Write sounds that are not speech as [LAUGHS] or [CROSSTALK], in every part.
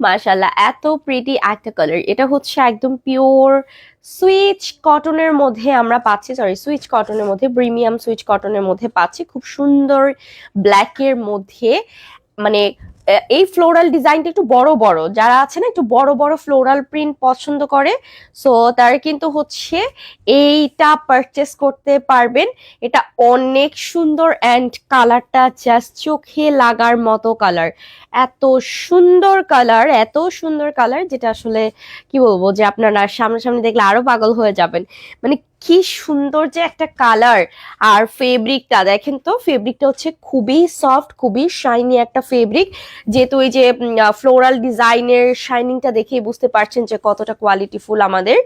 মাশাল্লাহ এত প্রিটি একটা কালার এটা হচ্ছে একদম পিওর সুইচ কটনের মধ্যে আমরা পাচ্ছি সরি সুইচ কটনের মধ্যে প্রিমিয়াম সুইচ কটনের মধ্যে পাচ্ছি। খুব সুন্দর ব্ল্যাকের মধ্যে মানে এই ফ্লোরাল ডিজাইনটা একটু বড় বড়। যারা আছে না, একটু বড় বড় ফ্লোরাল প্রিন্ট পছন্দ করে সো তারা কিন্তু হচ্ছে এইটা পারচেস করতে পারবেন। এটা অনেক সুন্দর অ্যান্ড কালারটা জাস্ট চোখে লাগার মতো কালার এত সুন্দর কালার এত সুন্দর কালার যেটা আসলে কি বলব যে আপনারা সামনাসামনি দেখলে আরও পাগল হয়ে যাবেন। মানে কি সুন্দর যে একটা কালার আর ফেব্রিকটা দেখেন তো ফেব্রিকটা হচ্ছে খুবই সফট খুবই শাইনি একটা ফেব্রিক যেহেতু ওই যে ফ্লোরাল ডিজাইনের শাইনিংটা দেখেই বুঝতে পারছেন যে কতটা কোয়ালিটিফুল আমাদের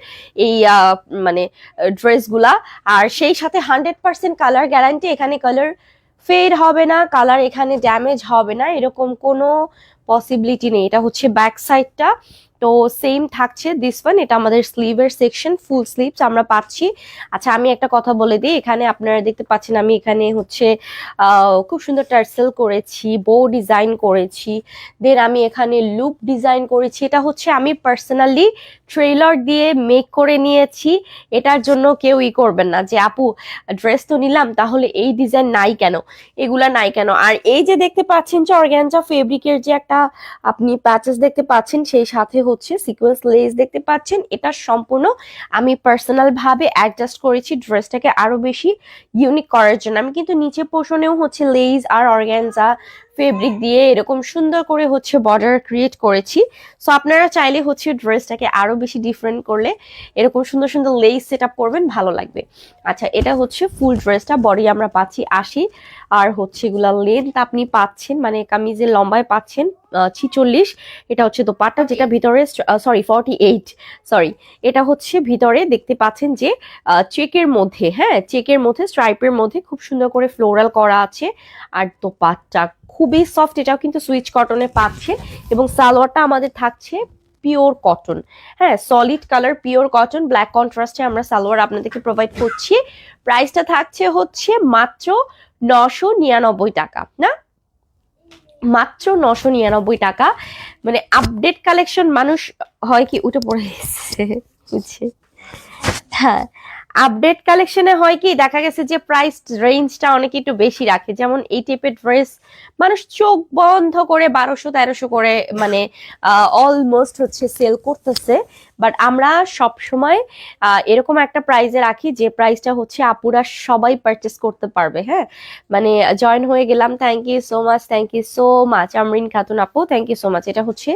এই মানে ড্রেসগুলা আর সেই সাথে হান্ড্রেড পার্সেন্ট কালার গ্যারান্টি এখানে কালার ফেড হবে না কালার এখানে ড্যামেজ হবে না, এরকম কোনো পসিবিলিটি নেই। এটা হচ্ছে ব্যাক সাইডটা তো সেম থাকছে দিস ওয়ান এটা আমাদের স্লিভের সেকশন ফুল স্লিভস আমরা পাচ্ছি। আচ্ছা আমি একটা কথা বলে দিই, এখানে আপনারা দেখতে পাচ্ছেন আমি এখানে হচ্ছে খুব সুন্দর টার্সেল করেছি বো ডিজাইন করেছি। দেন আমি এখানে লুপ ডিজাইন করেছি। এটা হচ্ছে আমি পার্সোনালি ট্রেলার দিয়ে মেক করে নিয়েছি, এটার জন্য কেউ ই করবেন না। যে, আপু ড্রেস তো নিলাম, তাহলে এই ডিজাইন নাই কেন? এগুলা নাই কেন? আর এই যে দেখতে পাচ্ছেন যে অর্গ্যানজা ফেব্রিকের যে একটা আপনি প্যাচেস দেখতে পাচ্ছেন, সেই সাথে হচ্ছে সিকোয়েন্স লেস দেখতে পাচ্ছেন। এটা সম্পূর্ণ আমি পার্সোনাল ভাবে অ্যাডজাস্ট করেছি ড্রেসটাকে আরও বেশি ইউনিক করার জন্য। আমি কিন্তু নিচে পোষণেও হচ্ছে লেস আর অর্গ্যানজা ফেব্রিক দিয়ে এরকম সুন্দর করে হচ্ছে বর্ডার ক্রিয়েট করেছি। সো আপনারা চাইলে হচ্ছে ড্রেসটাকে আরও বেশি ডিফারেন্ট করলে এরকম সুন্দর সুন্দর লেস সেট আপ করবেন ভালো লাগবে। আচ্ছা এটা হচ্ছে ফুল ড্রেসটা বডি আমরা পাচ্ছি আশি। আর হচ্ছে এগুলা লেন্থ আপনি পাচ্ছেন মানে কামিজের লম্বায় পাচ্ছেন ছিচল্লিশ। এটা হচ্ছে দোপাট্টা যেটা ভিতরে সরি ফর্টি এইট সরি এটা হচ্ছে ভিতরে দেখতে পাচ্ছেন যে চেকের মধ্যে হ্যাঁ চেকের মধ্যে স্ট্রাইপের মধ্যে খুব সুন্দর করে ফ্লোরাল করা আছে। আর দোপাট্টা খুবই সফট এটাও কিন্তু সুইচ কটনে পাচ্ছে এবং সালোয়ারটা আমাদের থাকছে পিওর কটন হ্যাঁ solid colour pure cotton black কন্ট্রাস্টে আমরা সালোয়ার আপনাদেরকে প্রোভাইড করছি। প্রাইসটা থাকছে হচ্ছে মাত্র নশো নিরানব্বই টাকা, না? মাত্র নশো নিরানব্বই টাকা। মানে আপডেট কালেকশন মানুষ, হয় কি, উঠে পড়ে এসছে বুঝছে? হ্যাঁ আপডেট কালেকশনে হয় কি, দেখা গেছে যে প্রাইস রেঞ্জটা অনেকে একটু বেশি রাখে। যেমন এই টাইপের ড্রেস মানুষ চোখ বন্ধ করে বারোশো তেরোশো করে মানে অলমোস্ট হচ্ছে সেল করতেছে। বাট আমরা সব সময় এরকম একটা প্রাইজে রাখি যে প্রাইসটা হচ্ছে আপুরা সবাই পারচেস করতে পারবে হ্যাঁ? মানে জয়েন হয়ে গেলাম thank you so much thank you so much Amrin Khatun আপু থ্যাংক ইউ সো মাচ এটা হচ্ছে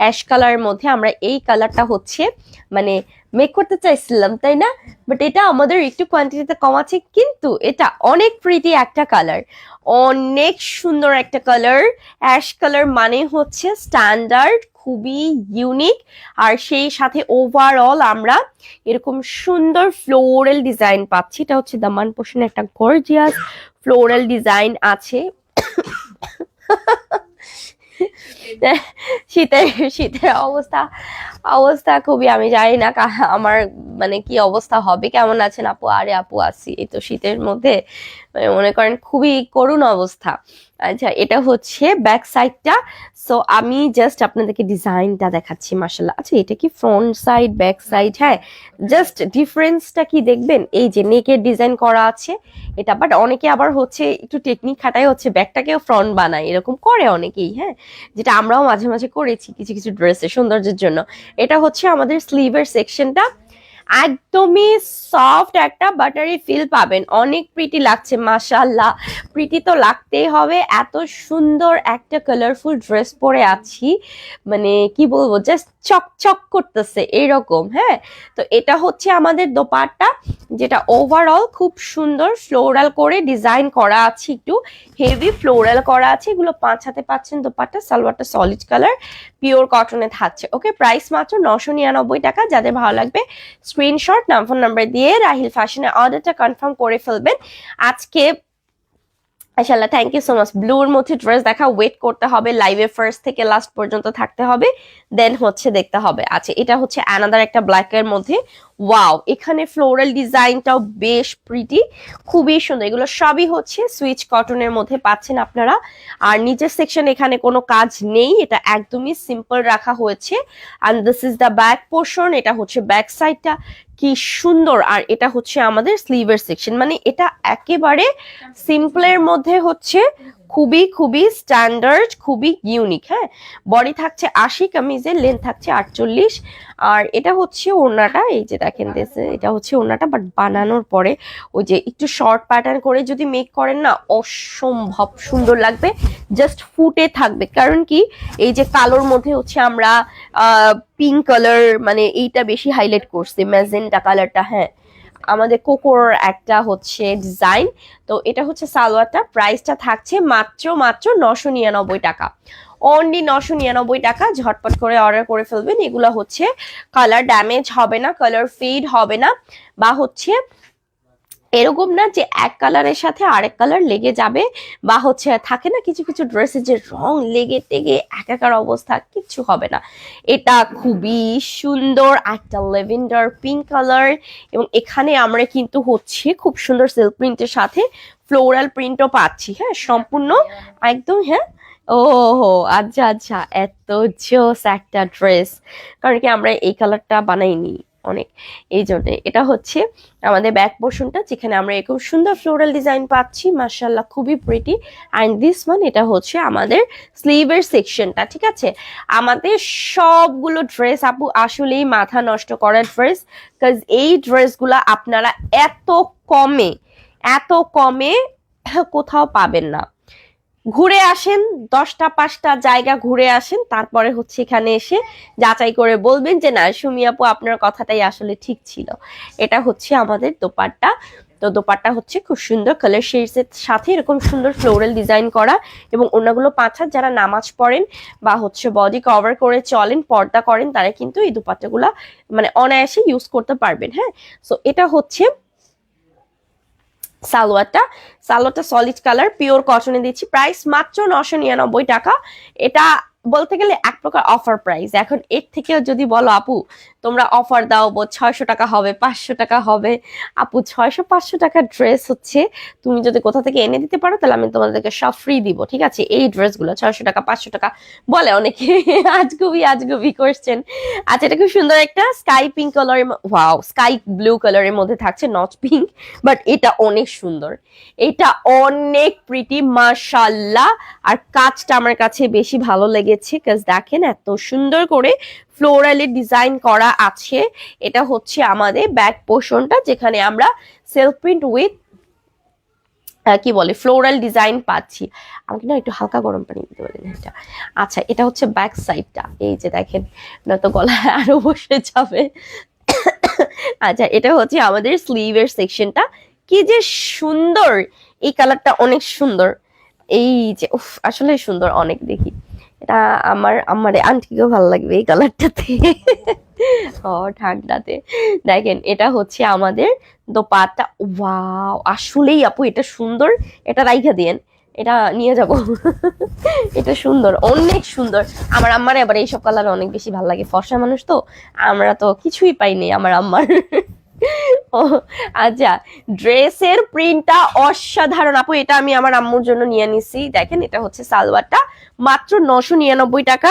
অ্যাশ কালারের মধ্যে, আমরা এই কালারটা হচ্ছে মানে মেক করতে চাইছিলাম, তাই না? বাট এটা আমাদের একটু কোয়ান্টিটিতে কম আছে, কিন্তু এটা অনেক প্রিটি একটা কালার অনেক সুন্দর একটা কালার অ্যাশ কালার মানে হচ্ছে স্ট্যান্ডার্ড খুবই ইউনিক আর সেই সাথে ওভারঅল আমরা এরকম সুন্দর ফ্লোরাল ডিজাইন পাচ্ছি। এটা হচ্ছে দামান পোষণের একটা গর্জিয়াস ফ্লোরাল ডিজাইন আছে। শীতের শীতের অবস্থা অবস্থা খুবই, আমি জানি না আমার মানে কি অবস্থা হবে, কেমন আছেন আপু? আরে আপু, আছি। এই তো শীতের মধ্যে মানে মনে করেন খুবই করুণ অবস্থা। আচ্ছা এটা হচ্ছে ব্যাক সাইডটা সো আমি জাস্ট আপনাদেরকে ডিজাইনটা দেখাচ্ছি মাসাল্লাহ আচ্ছা এটা কি ফ্রন্ট সাইড ব্যাক সাইড হ্যাঁ জাস্ট ডিফারেন্সটা কি দেখবেন? এই যে নেকের ডিজাইন করা আছে, এটা বাট অনেকে আবার হচ্ছে একটু টেকনিক খাটাই হচ্ছে ব্যাকটাকেও ফ্রন্ট বানায়, এরকম করে অনেকেই হ্যাঁ? যেটা আমরাও মাঝে মাঝে করেছি কিছু কিছু ড্রেসের সৌন্দর্যের জন্য। এটা হচ্ছে আমাদের স্লিভের সেকশনটা একদমই সফট একটা বাটারি ফিল পাবেন। অনেক প্রিটি লাগছে মাসাল্লাহ প্রিটি তো লাগতেই হবে। এত সুন্দর একটা কালারফুল ড্রেস পরে আছি। মানে কি বলব? জাস্ট চকচক করতেছে এরকম হ্যাঁ? তো এটা হচ্ছে আমাদের দোপাট্টা, যেটা ওভারঅল খুব সুন্দর ফ্লোরাল করে ডিজাইন করা আছে একটু হেভি ফ্লোরাল করা আছে। এগুলো পাঁচ হাতে পাচ্ছেন দোপাট্টা, সালোয়ারটা সলিড কালার পিওর কটনে থাকছে। ওকে প্রাইস মাত্র নশো নিরানব্বই টাকা, যাদের ভালো লাগবে স্ক্রিনশট নাম ফোন নাম্বার দিয়ে রাহিল ফ্যাশনে অর্ডারটা কনফার্ম করে ফেলবেন। আজকে মাশাল্লাহ থ্যাংক ইউ সো মাচ ব্লুর মধ্যে ড্রেস দেখা ওয়েট করতে হবে লাইভে ফার্স্ট থেকে লাস্ট পর্যন্ত থাকতে হবে দেন হচ্ছে দেখতে হবে। আচ্ছা এটা হচ্ছে অ্যানাদার একটা ব্ল্যাকের মধ্যে ওয়াও এখানে ফ্লোরাল ডিজাইনটাও বেশ প্রিটি খুবই সুন্দর। এগুলো সবই হচ্ছে সুইচ কটনের মধ্যে পাচ্ছেন আপনারা। আর নিচের সেকশন এখানে কোনো কাজ নেই, এটা একদমই সিম্পল রাখা হয়েছে। And this is the back portion এটা হচ্ছে ব্যাক সাইডটা কি সুন্দর! আর এটা হচ্ছে আমাদের স্লিভের সেকশন মানে এটা একেবারে সিম্পলের মধ্যে হচ্ছে খুবই খুবই স্ট্যান্ডার্ড খুবই ইউনিক হ্যাঁ? বডি থাকছে আশি কামিজের লেন্থ থাকছে আটচল্লিশ। আর এটা হচ্ছে ওড়নাটা এই যে দেখেন দেশে এটা হচ্ছে ওড়নাটা বাট বানানোর পরে ওই যে একটু শর্ট প্যাটার্ন করে যদি মেক করেন না অসম্ভব সুন্দর লাগবে। জাস্ট ফুটে থাকবে। কারণ কি? এই যে কালোর মধ্যে হচ্ছে আমরা পিঙ্ক কালার মানে এইটা বেশি হাইলাইট করছি ম্যাজেন্টা কালারটা হ্যাঁ? আমাদের কোকোর একটা হচ্ছে ডিজাইন তো এটা হচ্ছে সালোয়ারটা। প্রাইসটা থাকছে মাত্র মাত্র নশো নিরানব্বই টাকা। অনলি নশো নিরানব্বই টাকা, ঝটপট করে অর্ডার করে ফেলবেন। এগুলো হচ্ছে কালার ড্যামেজ হবে না কালার ফেড হবে না, বা হচ্ছে এরকম না যে এক কালারের সাথে আরেক কালার লেগে যাবে বা হচ্ছে থাকে না কিছু কিছু ড্রেসের যে রং লেগে টেগে একাকার অবস্থা কিচ্ছু হবে না। এটা খুবই সুন্দর একটা লেভেন্ডার পিঙ্ক কালার এবং এখানে আমরা কিন্তু হচ্ছে খুব সুন্দর সিল্ক প্রিন্টের সাথে ফ্লোরাল প্রিন্টও পাচ্ছি। হ্যাঁ সম্পূর্ণ একদম হ্যাঁ? ও হো আচ্ছা আচ্ছা এত জোস একটা ড্রেস কারণ কি আমরা এই কালারটা বানাইনি। অনেক। এই জন্য এটা হচ্ছে আমাদের ব্যাক পোর্শনটা যেখানে আমরা এরকম সুন্দর ফ্লোরাল ডিজাইন পাচ্ছি। মার্শাল্লাহ খুবই প্রিটি অ্যান্ড দিস ওয়ান এটা হচ্ছে আমাদের স্লিভের সেকশনটা ঠিক আছে? আমাদের সবগুলো ড্রেস আপু, আসলেই মাথা নষ্ট করার ড্রেস কাজ এই ড্রেসগুলো আপনারা এত কমে এত কমে কোথাও পাবেন না। ঘুরে আসেন, দশটা পাঁচটা জায়গা ঘুরে আসেন, তারপরে হচ্ছে এখানে এসে যাচাই করে বলবেন যে, না, সুমি আপু, আপনার কথাটাই আসলে ঠিক ছিল। এটা হচ্ছে আমাদের দোপাট্টা। তো দোপাট্টা হচ্ছে খুব সুন্দর কালার শেডস এর সাথে এরকম সুন্দর ফ্লোরাল ডিজাইন করা এবং অন্যগুলো পাঁচ হাত যারা নামাজ পড়েন বা হচ্ছে বডি কভার করে চলেন, পর্দা করেন, তারা কিন্তু এই দোপাট্টাগুলা মানে অনায়াসে ইউজ করতে পারবেন হ্যাঁ? সো এটা হচ্ছে সালোয়ারটা। সালোয়ারটা সলিড কালার পিওর কটনে দিচ্ছি। প্রাইস মাত্র নশো নিরানব্বই টাকা। এটা বলতে গেলে এক প্রকার অফার প্রাইস এখন এর থেকেও যদি বলো আপু তোমরা অফার দাও, বো ছয়শো টাকা হবে, পাঁচশো টাকা হবে। আপু, ছয়শো, পাঁচশো টাকার ড্রেস হচ্ছে, তুমি যদি কোথা থেকে এনে দিতে পারো, তাহলে আমি তোমাদেরকে সব ফ্রি দিব, ঠিক আছে? এই ড্রেসগুলো, ছয়শো টাকা, পাঁচশো টাকা, বলে অনেকে, [LAUGHS] আজগুবি আজগুবি করছেন আচ্ছা এটা খুব সুন্দর একটা স্কাই পিঙ্ক কালারের ওয়াও স্কাই ব্লু কালারের মধ্যে থাকছে নট পিঙ্ক বাট এটা অনেক সুন্দর। এটা অনেক প্রিটি মাশাল্লাহ আর কাজটা আমার কাছে বেশি ভালো লেগেছে কাজ দেখেন এত সুন্দর করে ফ্লোরালের ডিজাইন করা আছে। এটা হচ্ছে আমাদের ব্যাক পোর্শনটা যেখানে আমরা সেলফ প্রিন্ট উইথ কি বলে ফ্লোরাল ডিজাইন পাচ্ছি। আমাকে না একটু হালকা গরম পানি দিতে পারেন এটা। আচ্ছা এটা হচ্ছে ব্যাক সাইডটা এই যে দেখেন নয়তো গলায় [LAUGHS] আরও বসে যাবে। আচ্ছা এটা হচ্ছে আমাদের স্লিভের সেকশনটা কি যে সুন্দর! এই কালারটা অনেক সুন্দর। এই যে, উফ আসলে সুন্দর অনেক দেখি। এটা আমার আমার আন্টিকেও ভালো লাগবে এই কালারটাতে। ও, ঠান্ডাতে। দেখেন, এটা হচ্ছে আমাদের দোপাট্টা। ওয়াও, আসলেই আপু, এটা সুন্দর। এটা রাইখা দিয়েন, এটা নিয়ে যাব। এটা সুন্দর, অনেক সুন্দর। আমার আম্মার এবার এইসব কালার অনেক বেশি ভালো লাগে। ফর্সা মানুষ তো, আমরা তো কিছুই পাইনি আমার আম্মার। [LAUGHS] ও আচ্ছা ড্রেসের প্রিন্টটা অসাধারণ। আপু, এটা আমি আমার আম্মুর জন্য নিয়ে নিছি। দেখেন, এটা হচ্ছে সালোয়ারটা। মাত্র নশো নিরানব্বই টাকা।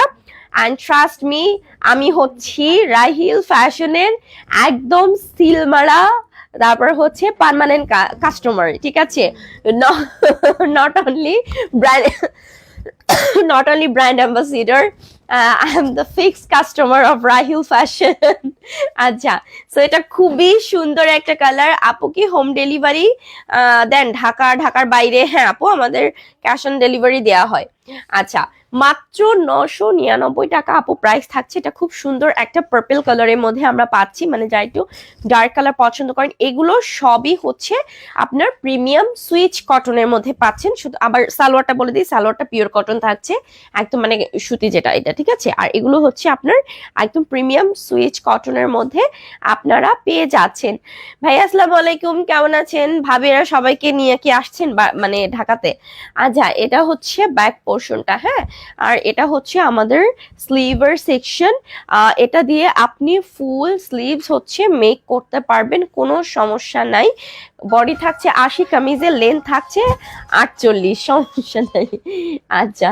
অ্যান্ড ট্রাস্ট মি আমি হচ্ছি রাহিল ফ্যাশনের একদম সিলমারা, তারপর হচ্ছে পার্মানেন্ট কাস্টমার ঠিক আছে? Not only brand not only brand ambassador uh, am the the customer of Rahil Fashion. [LAUGHS] আচ্ছা সো এটা খুবই সুন্দর একটা কালার আপু কি হোম ডেলিভারি দেন ঢাকা ঢাকার বাইরে? হ্যাঁ আপু আমাদের ক্যাশ অন ডেলিভারি দেওয়া হয়। আচ্ছা মাত্র নশো নিরানব্বই টাকা আপু প্রাইস থাকছে। এটা খুব সুন্দর একটা পার্পল কালারের মধ্যে আমরা পাচ্ছি। মানে যা একটু ডার্ক কালার পছন্দ করেন, এগুলো সবই হচ্ছে আপনার প্রিমিয়াম সুইচ কটনের মধ্যে পাচ্ছেন। শুধু আবার সালোয়ারটা বলে দিই, সালোয়ারটা পিওর কটন থাকছে। একদম মানে সুতি যেটা, এটা, ঠিক আছে? আর এগুলো হচ্ছে আপনার একদম প্রিমিয়াম সুইচ কটনের মধ্যে আপনারা পেয়ে যাচ্ছেন। ভাই, আসসালামু আলাইকুম। কেমন আছেন? ভাবিরা সবাইকে নিয়ে কি আসছেন মানে ঢাকাতে? আচ্ছা এটা হচ্ছে ব্যাক পোর্শনটা হ্যাঁ? আর এটা হচ্ছে আমাদের স্লিভার সেকশন এটা দিয়ে আপনি ফুল স্লিভস হচ্ছে মেক করতে পারবেন, কোনো সমস্যা নাই। বডি থাকছে আশি, কামিজের লেন্থ থাকছে আটচল্লিশ, সমস্যা নাই। আচ্ছা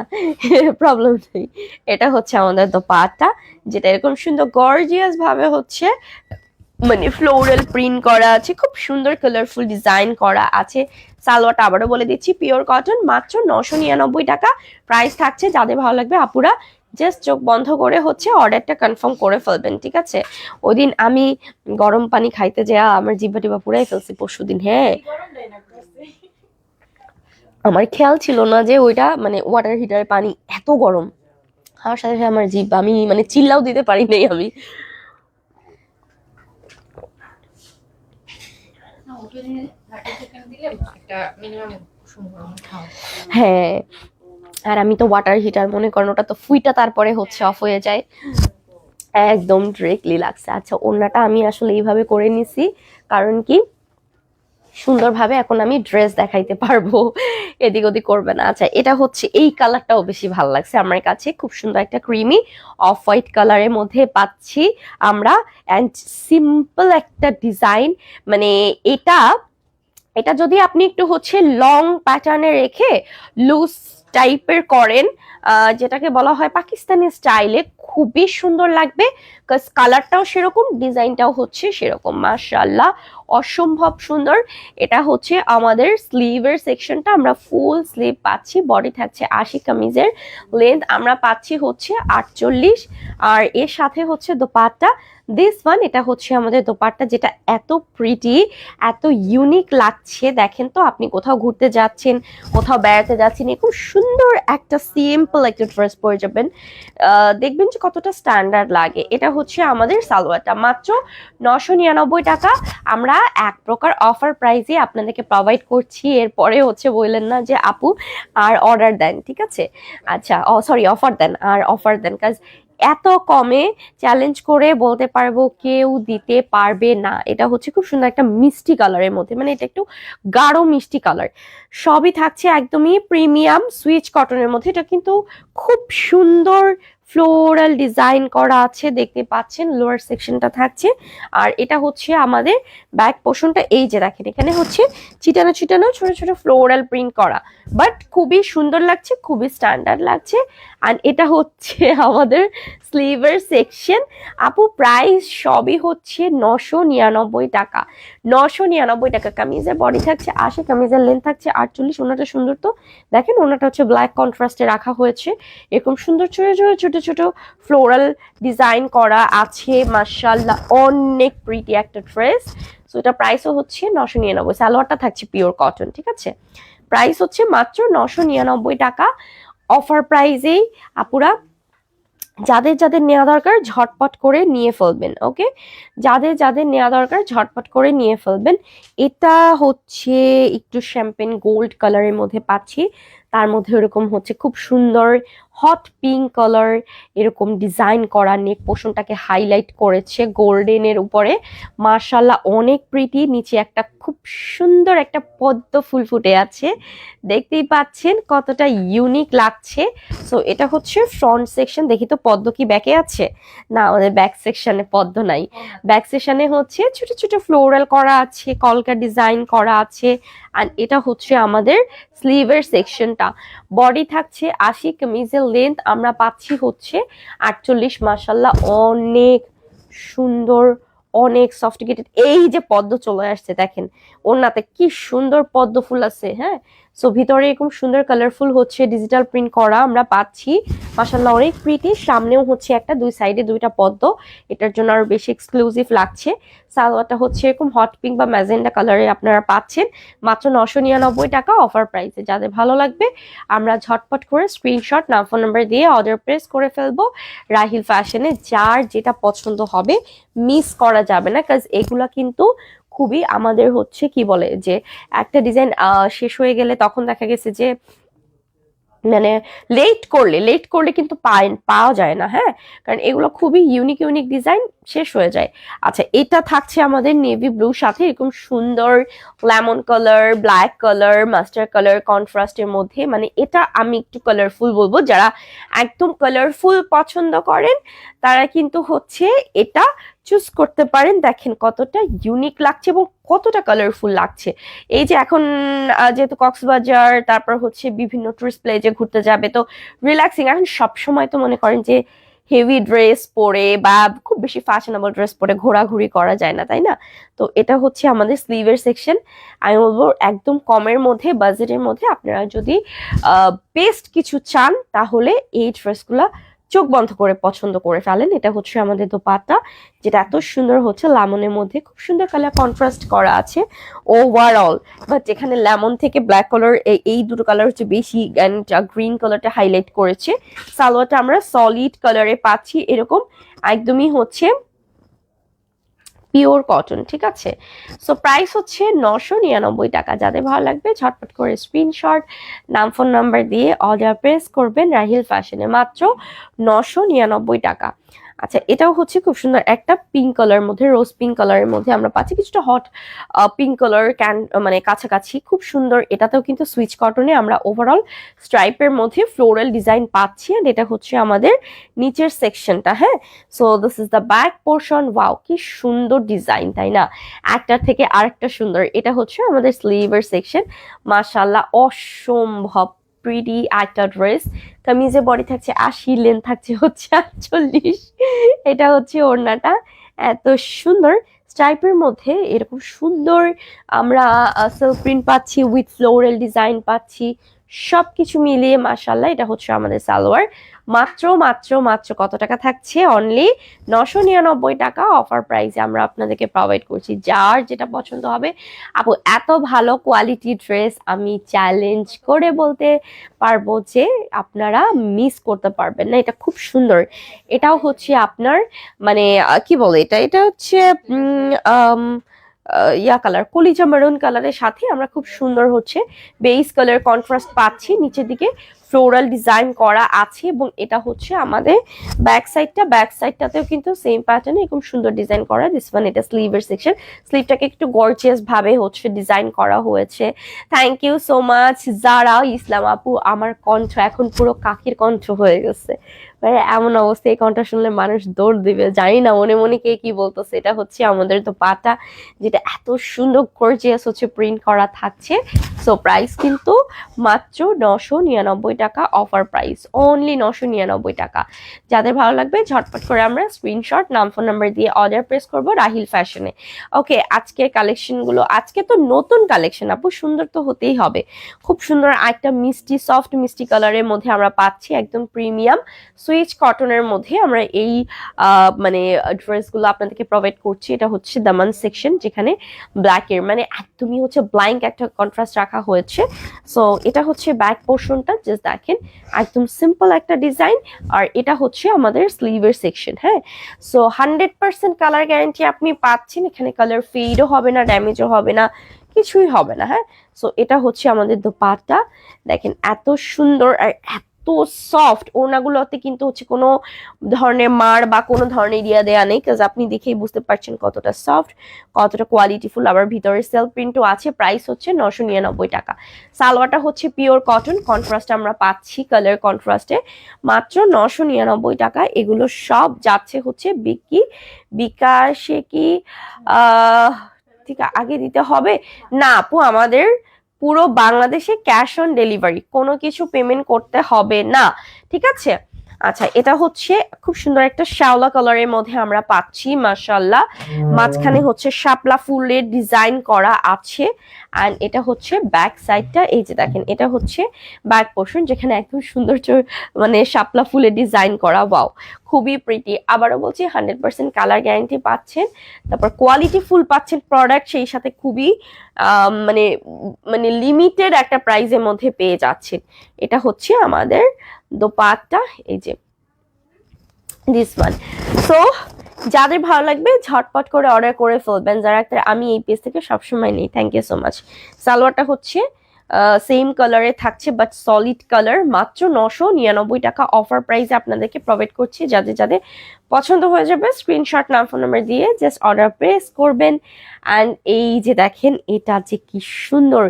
প্রবলেম নেই। এটা হচ্ছে আমাদের তো দোপাটা যেটা এরকম সুন্দর গর্জিয়াস ভাবে হচ্ছে মানে ফ্লোরাল প্রিন্ট করা আছে, খুব সুন্দর কালারফুল ডিজাইন করা আছে। সালোয়ারটা আবারও বলে দিচ্ছি পিওর কটন মাত্র নশো নিরানব্বই টাকা। প্রাইস থাকছে, যাদের ভালো লাগবে আপুরা জাস্ট চোখ বন্ধ করে হচ্ছে অর্ডারটা কনফার্ম করে ফেলবেন, ঠিক আছে? ওই দিন আমি গরম পানি খাইতে যা আমার জিব্বা টিব্বা পুরাই ফেলছি, পরশু দিন হ্যাঁ? আমার খেয়াল ছিল না যে ওইটা মানে ওয়াটার হিটারের পানি এত গরম। আমার সাথে সাথে আমার জিভ আমি মানে চিল্লাও দিতে পারি নাই আমি। হ্যাঁ। আর আমি তো ওয়াটার হিটার মনে করেন, ওটা তো ফুইটা তারপরে হচ্ছে অফ হয়ে যায়। একদম ডিরেক্টলি লাগছে। আচ্ছা ওড়নাটা আমি আসলে এইভাবে করে নিছি, কারণ কি? সুন্দরভাবে এখন আমি ড্রেস দেখাইতে পারব। এদিক ওদিক করবে না। আচ্ছা এটা হচ্ছে এই কালারটাও বেশি ভালো লাগছে আমার কাছে। খুব সুন্দর একটা ক্রিমি অফ হোয়াইট কালারের মধ্যে পাচ্ছি আমরা। অ্যান্ড সিম্পল একটা ডিজাইন মানে এটা এটা যদি আপনি একটু হচ্ছে লং প্যাটার্নে রেখে লুজ টাইপের করেন যেটাকে বলা হয় পাকিস্তানি স্টাইলে খুবই সুন্দর লাগবে কালারটাও সেরকম ডিজাইনটাও হচ্ছে সেরকম মাশাল্লাহ অসম্ভব সুন্দর। এটা হচ্ছে আমাদের স্লিভের সেকশনটা আমরা ফুল স্লিভ পাচ্ছি বডি থাকছে আশি কামিজের লেন্থ আমরা পাচ্ছি হচ্ছে আটচল্লিশ। আর এর সাথে হচ্ছে দোপাট্টা। দিস ওয়ান এটা হচ্ছে আমাদের দোপাট্টা, যেটা এত প্রিটি এত ইউনিক লাগছে। দেখেন তো, আপনি কোথাও ঘুরতে যাচ্ছেন, কোথাও বেড়াতে যাচ্ছেন খুব সুন্দর একটা সিম্পল একটা ড্রেস পরে যাবেন দেখবেন যে কতটা স্ট্যান্ডার্ড লাগে। এটা হচ্ছে আমাদের সালোয়ারটা। মাত্র নশো নিরানব্বই টাকা আমরা এক প্রকার অফার প্রাইসে আপনাদেরকে প্রোভাইড করছি। এরপরে হচ্ছে বললেন না যে আপু আর অর্ডার দেন, ঠিক আছে? আচ্ছা সরি অফার দেন, আর অফার দেন। কাজ এত কমে চ্যালেঞ্জ করে বলতে পারব কেউ দিতে পারবে না। এটা হচ্ছে খুব সুন্দর একটা মিষ্টি কালারের মধ্যে মানে এটা একটু গাঢ় মিষ্টি কালার সবই থাকছে একদমই প্রিমিয়াম সুইচ কটনের মধ্যে। এটা কিন্তু খুব সুন্দর ফ্লোরাল ডিজাইন করা আছে, দেখতে পাচ্ছেন লোয়ার সেকশনটা থাকছে। আর এটা হচ্ছে আমাদের ব্যাক পোর্শনটা এই যে দেখেন, এখানে হচ্ছে চিটানো চিটানো ছোট ছোট ফ্লোরাল প্রিন্ট করা। বাট খুবই সুন্দর লাগছে, খুবই স্ট্যান্ডার্ড লাগছে। আর এটা হচ্ছে [LAUGHS] আমাদের স্লিভের সেকশন আপু প্রাইস সবই হচ্ছে নশো নিরানব্বই টাকা। নশো নিরানব্বই টাকা। কামিজের বডি থাকছে আশি, কামিজের লেন্থ থাকছে আটচল্লিশ, ওনাটা সুন্দর তো। দেখেন, ওনাটা হচ্ছে ব্ল্যাক কন্ট্রাস্টে রাখা হয়েছে। এরকম সুন্দর ছোট ছোট ছোট ছোট ফ্লোরাল ডিজাইন করা আছে মার্শাল্লাহ অনেক প্রিটি একটা ড্রেস সো এটা প্রাইসও হচ্ছে নশো নিরানব্বই। সালোয়ারটা থাকছে পিওর কটন ঠিক আছে? প্রাইস হচ্ছে মাত্র নশো নিরানব্বই টাকা। অফার প্রাইজেই আপুরা যাদের যাদের নেওয়া দরকার ঝটপট করে নিয়ে ফেলবেন ওকে যাদের যাদের নেওয়া দরকার ঝটপট করে নিয়ে ফেলবেন। এটা হচ্ছে একটু শ্যাম্পেন গোল্ড কালারের মধ্যে পাচ্ছি। তার মধ্যে ওরকম হচ্ছে খুব সুন্দর হট পিঙ্ক কালার এরকম ডিজাইন করা নেক পোর্শনটাকে হাইলাইট করেছে গোল্ডেনের উপরে। মার্শাল্লাহ অনেক প্রিটি নিচে একটা খুব সুন্দর একটা পদ্ম ফুল ফুটে আছে। দেখতেই পাচ্ছেন কতটা ইউনিক লাগছে। সো এটা হচ্ছে ফ্রন্ট সেকশন দেখি তো পদ্ম কি ব্যাকে আছে? না, আমাদের ব্যাক সেকশনে পদ্ম নাই। ব্যাক সেকশনে হচ্ছে ছোট ছোট ফ্লোরাল করা আছে, কলকা ডিজাইন করা আছে। আর এটা হচ্ছে আমাদের স্লিভের সেকশনটা বডি থাকছে আশি কামিজের লেন্থ আমরা পাচ্ছি হচ্ছে আটচল্লিশ মাসাল্লাহ অনেক সুন্দর, অনেক সফটিকেটেড এই যে পদ্ম চলে আসছে, দেখেন ওনাতে কি সুন্দর পদ্ম ফুল আছে হ্যাঁ? সো ভিতরে এরকম সুন্দর কালারফুল হচ্ছে ডিজিটাল প্রিন্ট করা আমরা পাচ্ছি। মাসাল্লাহ অনেক প্রিটি সামনেও হচ্ছে একটা, দুই সাইডে দুইটা পদ্ম। এটার জন্য আরও বেশি এক্সক্লুসিভ লাগছে। সালোয়ারটা হচ্ছে এরকম হট পিঙ্ক বা ম্যাজেন্ডা কালারে আপনারা পাচ্ছেন। মাত্র নশো নিরানব্বই টাকা অফার প্রাইসে যাদের ভালো লাগবে, আমরা ঝটপট করে স্ক্রিনশট নাম ফোন নাম্বার দিয়ে অর্ডার প্রেস করে ফেলব। রাহিল ফ্যাশনে যার যেটা পছন্দ হবে মিস করা যাবে না। কাজ এগুলা কিন্তু খুবই আমাদের হচ্ছে কি বলে যে একটা ডিজাইন শেষ হয়ে গেলে তখন দেখা গেছে যে মানে লেট করলে লেট করলে কিন্তু পাওয়া যায় না হ্যাঁ? কারণ এগুলো খুবই ইউনিক ইউনিক ডিজাইন শেষ হয়ে যায়। আচ্ছা এটা থাকছে আমাদের নেভি ব্লু সাথে এরকম সুন্দর lemon colour black colour master colour কন্ট্রাস্টের মধ্যে। মানে এটা আমি একটু কালারফুল বলব। যারা একদম কালারফুল পছন্দ করেন, তারা কিন্তু হচ্ছে এটা চুজ করতে পারেন। দেখেন কতটা ইউনিক লাগছে এবং কতটা কালারফুল লাগছে। এই যে এখন যেহেতু কক্সবাজার, তারপর হচ্ছে বিভিন্ন টুরিস্ট প্লেজে ঘুরতে যাবে, তো রিল্যাক্সিং এখন সব সময় তো মনে করেন যে হেভি ড্রেস পরে বা খুব বেশি ফ্যাশনেবল ড্রেস পরে ঘোরাঘুরি করা যায় না, তাই না? তো এটা হচ্ছে আমাদের স্লিভের সেকশন আমি বলব একদম কমের মধ্যে বাজেটের মধ্যে আপনারা যদি বেস্ট কিছু চান, তাহলে এই ড্রেসগুলা চোখ বন্ধ করে পছন্দ করে ফেলেন। এটা হচ্ছে আমাদের দোপাট্টা, যেটা এত সুন্দর হচ্ছে লেমনের মধ্যে। খুব সুন্দর কালার কন্ট্রাস্ট করা আছে ওভারঅল বাট এখানে লেমন থেকে ব্ল্যাক কালার এই দুটো কালার হচ্ছে বেশি অ্যান্ড গ্রিন কালারটা হাইলাইট করেছে। সালোয়ারটা আমরা সলিড কালারে পাচ্ছি, এরকম। একদমই হচ্ছে পিওর কটন, ঠিক আছে? সো প্রাইস হচ্ছে নশো নিরানব্বই টাকা। যাদের ভালো লাগবে, ঝটপট করে স্ক্রিনশট নাম ফোন নাম্বার দিয়ে অর্ডার প্রেস করবেন রাহিল ফ্যাশনে মাত্র নশো নিরানব্বই টাকা। আচ্ছা এটাও হচ্ছে খুব সুন্দর একটা পিঙ্ক কালার মধ্যে রোজ পিঙ্ক কালারের মধ্যে আমরা পাচ্ছি কিছুটা হট পিঙ্ক কালার ক্যান মানে কাছাকাছি। খুব সুন্দর, এটাতেও কিন্তু সুইচ কটনে আমরা ওভারঅল স্ট্রাইপের মধ্যে ফ্লোরাল ডিজাইন পাচ্ছি অ্যান্ড এটা হচ্ছে আমাদের নিচের সেকশনটা হ্যাঁ? So this is the back portion wow কি সুন্দর ডিজাইন তাই না? একটা থেকে আরেকটা সুন্দর। এটা হচ্ছে আমাদের স্লিভের সেকশন মাশাল্লাহ অসম্ভব প্রিটি একটা ড্রেস কামিজে বডি থাকছে আশি লেন থাকছে হচ্ছে আটচল্লিশ। এটা হচ্ছে ওড়নাটা। এত সুন্দর। স্ট্রাইপের মধ্যে এরকম সুন্দর আমরা সেলফ প্রিন্ট পাচ্ছি উইথ ফ্লোরাল ডিজাইন পাচ্ছি। সব কিছু মিলিয়ে মাসাল্লাহ এটা হচ্ছে আমাদের সালোয়ার। মাত্র মাত্র মাত্র কত টাকা থাকছে? অনলি নশো নিরানব্বই টাকা অফার প্রাইসে আমরা আপনাদেরকে প্রোভাইড করছি। যার যেটা পছন্দ হবে, আপু, এত ভালো কোয়ালিটি ড্রেস আমি চ্যালেঞ্জ করে বলতে পারব যে আপনারা মিস করতে পারবেন না। এটা খুব সুন্দর। এটাও হচ্ছে আপনার মানে কি বলে এটা? এটা হচ্ছে ইয়া কালার কলিজা মেরুন কালারের সাথে আমরা খুব সুন্দর হচ্ছে বেস কালার কন্ট্রাস্ট পাচ্ছি, নিচের দিকে ফ্লোরাল ডিজাইন করা আছে এবং এটা হচ্ছে আমাদের ব্যাক সাইডটা ব্যাক সাইডটাতেও কিন্তু সেম প্যাটার্নে এরকম সুন্দর ডিজাইন করা। দিস ওয়ান এটা স্লিভের সেকশন স্লিভটাকে একটু গর্জিয়াস ভাবে হচ্ছে ডিজাইন করা হয়েছে। থ্যাংক ইউ সো মাচ যারা ইসলাম আপু, আমার কণ্ঠ এখন পুরো কাকির কণ্ঠ হয়ে গেছে। মানে এমন অবস্থায় এই কণ্ঠ শুনলে মানুষ দৌড় দিবে, জানি না, মনে মনে কে কি বলতেছে, এটা হচ্ছে আমাদের তো পাতা যেটা এত সুন্দর গর্জিয়াস হচ্ছে প্রিন্ট করা থাকছে সো প্রাইস কিন্তু মাত্র নশো নিরানব্বই টাকা অফার প্রাইস অনলি নশো নিরানব্বই টাকা। যাদের ভালো লাগবে, ঝটপট করে আমরা স্ক্রিনশট নাম ফোন নাম্বার দিয়ে অর্ডার প্রেস করব রাহিল ফ্যাশনে ওকে আজকের কালেকশনগুলো আজকে তো নতুন কালেকশন আপু, সুন্দর তো হতেই হবে। খুব সুন্দর একটা মিষ্টি সফট মিষ্টি কালারের মধ্যে আমরা পাচ্ছি একদম প্রিমিয়াম সুইচ কটনের মধ্যে আমরা এই মানে ড্রেসগুলো আপনাদেরকে প্রোভাইড করছি। এটা হচ্ছে দামান সেকশন যেখানে ব্ল্যাকের মানে একদমই হচ্ছে ব্ল্যাঙ্ক একটা কন্ট্রাস্ট রাখা হয়েছে। সো এটা হচ্ছে ব্যাক পোর্শনটা জাস্ট দেখেন, একদম সিম্পল একটা ডিজাইন আর এটা হচ্ছে আমাদের স্লিভের সেকশন হ্যাঁ? So hundred percent colour guarantee আপনি পাচ্ছেন, এখানে কালার ফেডও হবে না ড্যামেজও হবে না, কিছুই হবে না হ্যাঁ? সো এটা হচ্ছে আমাদের দোপাট্টা। দেখেন, এত সুন্দর আর এত সফট ওড়নাগুলোতে কিন্তু হচ্ছে কোনো ধরনের মার বা কোনো ধরনের ইয়া দেয়া নেই কাজ আপনি দেখেই বুঝতে পারছেন কতটা সফট কতটা কোয়ালিটিফুল আবার ভিতরে সেলফ প্রিন্টও আছে প্রাইস হচ্ছে নশো নিরানব্বই টাকা। সালোয়ারটা হচ্ছে পিওর কটন কন্ট্রাস্ট আমরা পাচ্ছি কালার কন্ট্রাস্টে মাত্র নশো নিরানব্বই টাকা, এগুলো সব যাচ্ছে হচ্ছে বিকি বিকাশে কি ঠিক আগে দিতে হবে? না আপু, আমাদের পুরো বাংলাদেশে ক্যাশ অন ডেলিভারি কোনো কিছু পেমেন্ট করতে হবে না ঠিক আছে? আচ্ছা এটা হচ্ছে খুব সুন্দর একটা শ্যাওলা কালারের মধ্যে আমরা পাচ্ছি মাসাল্লাহ মাঝখানে হচ্ছে শাপলা ফুলের ডিজাইন করা আছে। অ্যান্ড এটা হচ্ছে ব্যাক সাইডটা এই যে দেখেন, এটা হচ্ছে ব্যাক পোর্শন যেখানে একদম সুন্দর মানে শাপলা ফুলের ডিজাইন করা ওয়াও খুবই প্রিটি আবারও বলছি হান্ড্রেড পার্সেন্ট কালার গ্যারান্টি পাচ্ছেন। তারপর কোয়ালিটি ফুল পাচ্ছেন প্রোডাক্ট সেই সাথে খুবই মানে মানে লিমিটেড একটা প্রাইজের মধ্যে পেয়ে যাচ্ছেন। এটা হচ্ছে আমাদের দোপাট্টা, এই যে দিস ওয়ান সো যাদের ভালো লাগবে, ঝটপট করে অর্ডার করে ফেলবেন। যারা একটা, আমি এই পেজ থেকে সবসময় নেই। থ্যাংক ইউ সো মাচ সালোয়ারটা হচ্ছে সেম কালারে থাকছে বাট সলিড কালার মাত্র নশো নিরানব্বই টাকা অফার প্রাইসে আপনাদেরকে প্রোভাইড করছি। যাদের যাদের পছন্দ হয়ে যাবে স্ক্রিনশট নাম ফোন নাম্বার দিয়ে জাস্ট অর্ডার প্রেস করবেন। অ্যান্ড এই যে দেখেন, এটা যে কি সুন্দর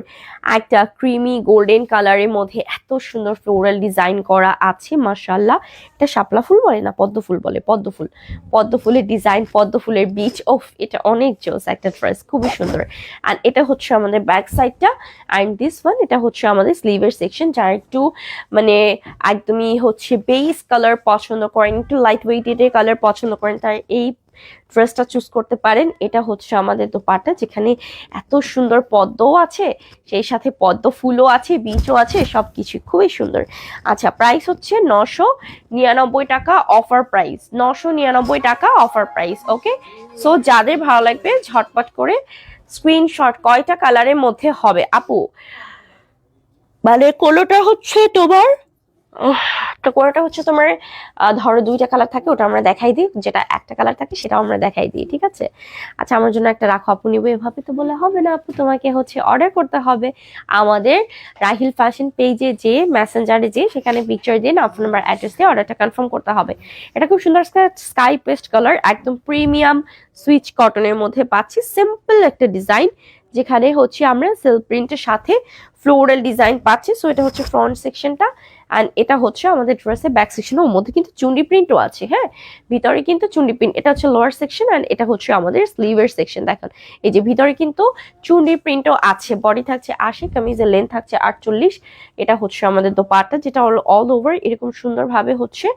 একটা ক্রিমি গোল্ডেন কালারের মধ্যে এত সুন্দর ফ্লোরাল ডিজাইন করা আছে মাশাল্লাহ এটা শাপলা ফুল বলে না পদ্ম ফুল বলে? পদ্ম ফুল। পদ্ম ফুলের ডিজাইন পদ্ম ফুলের বীজ ওফ এটা অনেক জোস একটা ড্রেস খুবই সুন্দর। অ্যান্ড এটা হচ্ছে আমাদের ব্যাক সাইডটা অ্যান্ড দিস ওয়ান এটা হচ্ছে আমাদের স্লিভের সেকশন যারা একটু মানে একদমই হচ্ছে বেস কালার পছন্দ করেন, একটু লাইট ওয়েটেড কালার পছন্দ করেন, তার এই ড্রেসটা চুজ করতে পারেন। এটা হচ্ছে আমাদের দোপাট্টা, যেখানে এত সুন্দর পদ্মও আছে, সেই সাথে পদ্ম ফুলও আছে, বীজও আছে সব কিছু খুবই সুন্দর। আচ্ছা প্রাইস হচ্ছে নশো নিরানব্বই টাকা অফার প্রাইস নশো নিরানব্বই টাকা অফার প্রাইস ওকে সো যাদের ভালো লাগবে, ঝটপট করে স্ক্রিনশট কয়টা কালারের মধ্যে হবে। আপু মানে কোনোটা হচ্ছে তোমার তো কোনোটা হচ্ছে তোমার ধরো দুইটা কালার থাকে, ওটা আমরা দেখাই দিই। যেটা একটা কালার থাকে, সেটাও আমরা দেখাই দিই, ঠিক আছে? আচ্ছা আমার জন্য একটা রাখো। আপু নিবো এভাবে তো বলে হবে না, আপু। তোমাকে হচ্ছে অর্ডার করতে হবে আমাদের রাহিল ফ্যাশন পেজে যে মেসেঞ্জারে যে, সেখানে পিকচার দিয়ে না ফোন নাম্বার অ্যাড্রেস দিয়ে অর্ডারটা কনফার্ম করতে হবে। এটা খুব সুন্দর স্কাই পেস্ট কালার একদম প্রিমিয়াম সুইচ কটনের মধ্যে পাচ্ছি। সিম্পল একটা ডিজাইন যেখানে হচ্ছে আমরা সেল প্রিন্টের সাথে ফ্লোরাল ডিজাইন পাচ্ছি। সো এটা হচ্ছে ফ্রন্ট সেকশনটা অ্যান্ড এটা হচ্ছে আমাদের ড্রেসের ব্যাক সেকশন ওর মধ্যে কিন্তু চুন্ডি প্রিন্টও আছে হ্যাঁ? ভিতরে কিন্তু চুন্ডি প্রিন্ট এটা হচ্ছে লোয়ার সেকশন অ্যান্ড এটা হচ্ছে আমাদের স্লিভের সেকশন দেখেন। এই যে ভিতরে কিন্তু চুন্ডি প্রিন্টও আছে বডি থাকছে আশি, কামিজের লেন্থ থাকছে আটচল্লিশ। এটা হচ্ছে আমাদের দোপাট্টা, যেটা অল অল ওভার এরকম সুন্দরভাবে হচ্ছে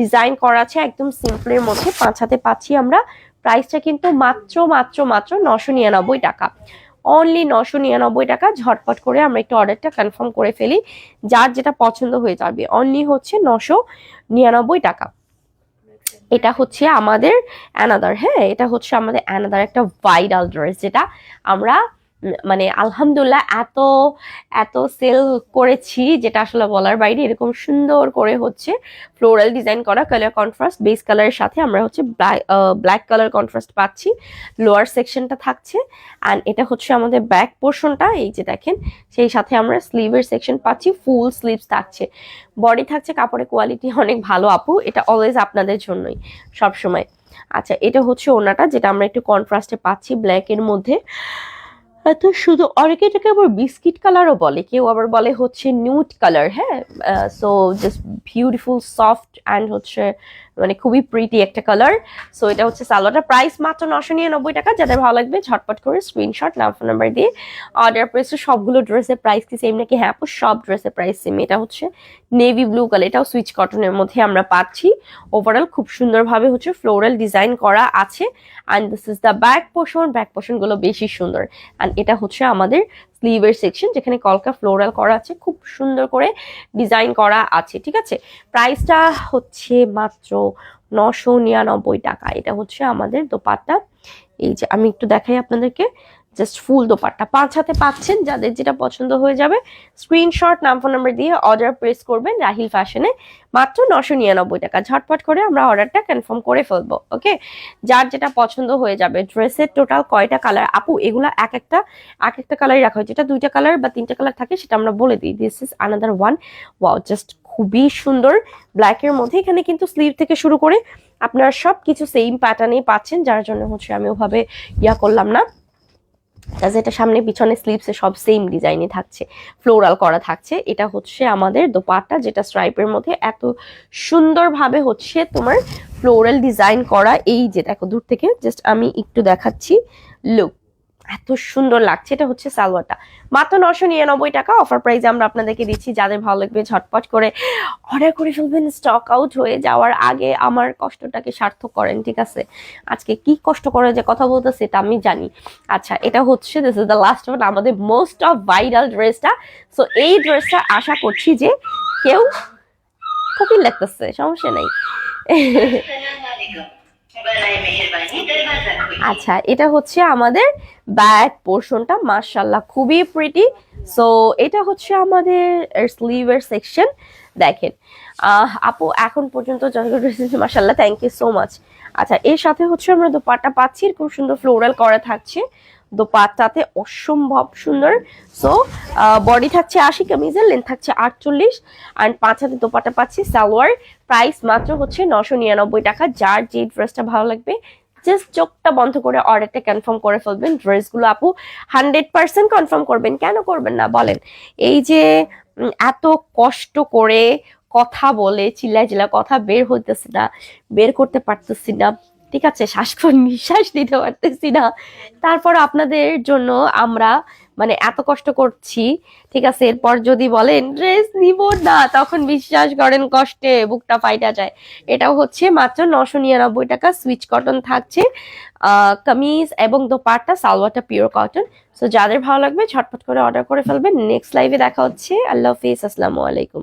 ডিজাইন করা আছে, একদম সিম্পলের মধ্যে। পাঁচ হাতে পাচ্ছি আমরা। প্রাইসটা কিন্তু মাত্র মাত্র মাত্র নশো নিরানব্বই টাকা। অনলি নশো নিরানব্বই টাকা ঝটপট করে আমরা একটু অর্ডারটা কনফার্ম করে ফেলি। যার যেটা পছন্দ হয়ে যাবে অনলি হচ্ছে নশো নিরানব্বই টাকা। এটা হচ্ছে আমাদের অ্যানাদার হ্যাঁ এটা হচ্ছে আমাদের অ্যানাদার একটা ভাইরাল ড্রেস যেটা আমরা মানে আলহামদুলিল্লাহ এত এত সেল করেছি যেটা আসলে বলার বাইরে, এরকম সুন্দর করে হচ্ছে ফ্লোরাল ডিজাইন করা কালার কন্ট্রাস্ট বেস কালারের সাথে আমরা হচ্ছে ব্ল্যাক কালার কন্ট্রাস্ট পাচ্ছি। লোয়ার সেকশনটা থাকছে অ্যান্ড এটা হচ্ছে আমাদের ব্যাক পোর্শনটা এই যে দেখেন, সেই সাথে আমরা স্লিভের সেকশন পাচ্ছি ফুল স্লিভস থাকছে। বডি থাকছে, কাপড়ের কোয়ালিটি অনেক ভালো আপু, এটা অলওয়েজ আপনাদের জন্যই, সবসময়। আচ্ছা এটা হচ্ছে ওনাটা, যেটা আমরা একটু কন্ট্রাস্টে পাচ্ছি ব্ল্যাকের মধ্যে। এত শুধু অনেকে এটাকে আবার বিস্কিট কালারও বলে। কেউ আবার বলে হচ্ছে নিউট কালার হ্যাঁ? So just beautiful soft and হচ্ছে মানে খুবই প্রিটি একটা কালার সো এটা হচ্ছে সালোয়ারটা। প্রাইস মাত্র নশো নিরানব্বই টাকা। যাদের ভালো লাগবে, ঝটপট করে স্ক্রিনশট নাম ফোন নাম্বার দিয়ে অর্ডার প্রেসে সবগুলো ড্রেসের প্রাইস কি সেম নাকি? হ্যাঁ সব ড্রেসের প্রাইস সেম এটা হচ্ছে নেভি ব্লু কালার এটাও সুইচ কটনের মধ্যে আমরা পাচ্ছি। ওভারঅল খুব সুন্দরভাবে হচ্ছে ফ্লোরাল ডিজাইন করা আছে। And this is the back portion back পোর্শনগুলো বেশি সুন্দর। অ্যান্ড এটা হচ্ছে আমাদের স্লিভের সেকশন যেখানে কলকা ফ্লোরাল করা আছে, খুব সুন্দর করে ডিজাইন করা আছে, ঠিক আছে? প্রাইসটা হচ্ছে মাত্র নশো নিরানব্বই টাকা। এটা হচ্ছে আমাদের দোপাট্টা। এই যে, আমি একটু দেখাই আপনাদেরকে। Just full dupatta. পাঁচ হাতে পাচ্ছেন, যাদের যেটা পছন্দ হয়ে যাবে স্ক্রিনশট নাম ফোন নাম্বার দিয়ে অর্ডার প্রেস করবেন রাহিল ফ্যাশনে মাত্র নশো নিরানব্বই টাকা। ঝটপট করে আমরা অর্ডারটা কনফার্ম করে ফেলব ওকে যার যেটা পছন্দ হয়ে যাবে ড্রেসের টোটাল কয়টা কালার আপু, এগুলো এক একটা এক একটা কালারই রাখা হয়। যেটা দুইটা কালার বা তিনটা কালার থাকে, সেটা আমরা বলে দিই। This is another one wow just খুবই সুন্দর। ব্ল্যাকের মধ্যে এখানে কিন্তু স্লিভ থেকে শুরু করে আপনারা সব কিছু সেম প্যাটার্নে পাচ্ছেন, যার জন্য হচ্ছে আমি ওভাবে ইয়া করলাম না। As এটা সামনে পিছনে স্লিপসে সব সেম ডিজাইনে থাকছে। ফ্লোরাল করা থাকছে। এটা হচ্ছে আমাদের দোপাট্টা, যেটা স্ট্রাইপের মধ্যে এত সুন্দরভাবে হচ্ছে তোমার ফ্লোরাল ডিজাইন করা। এই যে দেখো, দূর থেকে জাস্ট আমি একটু দেখাচ্ছি। লুক এত সুন্দর লাগছে, এটা হচ্ছে সালোয়ারটা। মাত্র নশো নিরানব্বই টাকা অফার প্রাইসে আমরা আপনাদেরকে দিচ্ছি, যাদের ভালো লাগবে ঝটপট করে অর্ডার করে ফেলবেন স্টক আউট হয়ে যাওয়ার আগে আমার কষ্টটাকে সার্থক করেন, ঠিক আছে? আজকে কি কষ্ট করে যে কথা বলতেছে এটা আমি জানি। আচ্ছা এটা হচ্ছে this is the last one আমাদের মোস্ট অফ ভাইরাল ড্রেসটা সো এই ড্রেসটা আশা করছি যে কেউ ফকির লাগতেছে, সমস্যা নেই। [LAUGHS] আচ্ছা এটা হচ্ছে আমাদের ব্যাক পোর্শনটা মার্শাল্লাহ খুবই প্রিটি সো এটা হচ্ছে আমাদের স্লিভের সেকশন দেখেন আপু, এখন পর্যন্ত মার্শাল্লাহ থ্যাংক ইউ সো মাচ আচ্ছা এর সাথে হচ্ছে আমরা দোপাট্টা পাচ্ছি খুব সুন্দর ফ্লোরাল করা থাকছে। দোপাট্টাতে অসম্ভব সুন্দর। সো বডি থাকছে আশি, কামিজের লেন্থ থাকছে আটচল্লিশ। অ্যান্ড পাঁচ হাতে দোপাট্টা পাচ্ছি, সালোয়ার। প্রাইস মাত্র হচ্ছে নশো নিরানব্বই টাকা। যার যে ড্রেসটা ভালো লাগবে জাস্ট চোখটা বন্ধ করে অর্ডারটা কনফার্ম করে ফেলবেন। ড্রেসগুলো আপু হান্ড্রেড পার্সেন্ট কনফার্ম করবেন। কেন করবেন না বলেন? এই যে এত কষ্ট করে কথা বলে, চিল্লায় চিল্লা কথা বের হইতেছে না, বের করতে পারতেছি না। ঠিক আছে শ্বাস নিঃশ্বাস দিতে পারতেছি না। তারপর আপনাদের জন্য আমরা মানে এত কষ্ট করছি, ঠিক আছে, এরপর যদি বলেন ড্রেস নিব না, তখন বিশ্বাস করেন কষ্টে বুকটা ফাইটা যায়। এটাও হচ্ছে মাত্র নশো নিরানব্বই টাকা, সুইচ কটন থাকছে কামিজ এবং দোপাট্টা, সালোয়ারটা পিওর কটন সো যাদের ভালো লাগবে, ঝটপট করে অর্ডার করে ফেলবেন। নেক্সট লাইভে দেখা হচ্ছে। আল্লাহ হাফিজ। আসসালামু আলাইকুম।